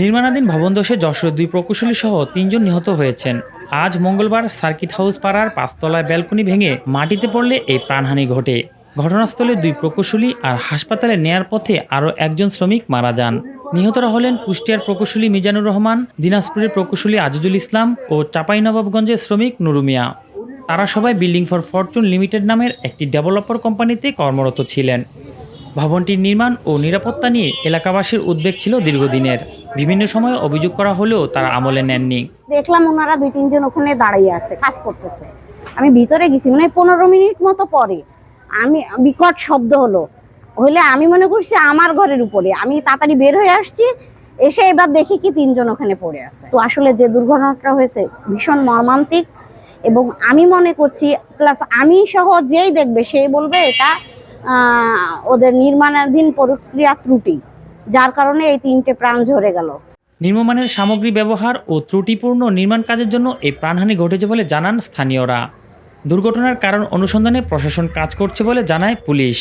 নির্মাণাধীন ভবন ধসে যশোরের দুই প্রকৌশলী সহ তিনজন নিহত হয়েছেন। আজ মঙ্গলবার সার্কিট হাউস পাড়ার পাঁচতলায় ব্যালকনি ভেঙে মাটিতে পড়লে এই প্রাণহানি ঘটে। ঘটনাস্থলে দুই প্রকৌশলী আর হাসপাতালে নেয়ার পথে আরও একজন শ্রমিক মারা যান। নিহতরা হলেন কুষ্টিয়ার প্রকৌশলী মিজানুর রহমান, দিনাজপুরের প্রকৌশলী আজিজুল ইসলাম ও চাঁপাইনবাবগঞ্জের শ্রমিক নুরুমিয়া তারা সবাই বিল্ডিং ফর ফরচুন লিমিটেড নামের একটি ডেভেলপার কোম্পানিতে কর্মরত ছিলেন। ভবনটির নির্মাণ ও নিরাপত্তা নিয়ে এলাকাবাসীর উদ্বেগ ছিল দীর্ঘদিনের। বিভিন্ন সময়ে অভিযোগ করা হলেও তারা আমলে নেননি। দেখলাম ওনারা দুই, তিনজন ওখানে দাঁড়িয়ে আছে, কাজ করতেছে। আমি ভিতরে গেছি মানে পনেরো মিনিট মতো পরে। আমি, বিকট শব্দ হলো। হইলে আমি মনে করছি আমার ঘরের উপরে। আমি তাড়াতাড়ি বের হয়ে আসছি, এসে এবার দেখি কি তিনজন ওখানে পড়ে আছে। তো আসলে যে দুর্ঘটনাটা হয়েছে, ভীষণ মর্মান্তিক। এবং আমি মনে করছি প্লাস আমি সহ যেই দেখবে সেই বলবে এটা ওদের নির্মাণাধীন প্রক্রিয়া ত্রুটি। যার কারণে এই তিনটে প্রাণ ঝরে গেল। নিম্নমানের সামগ্রী ব্যবহার ও ত্রুটিপূর্ণ নির্মাণ কাজের জন্য এই প্রাণহানি ঘটেছে বলে জানান স্থানীয়রা। দুর্ঘটনার কারণ অনুসন্ধানে প্রশাসন কাজ করছে বলে জানায় পুলিশ।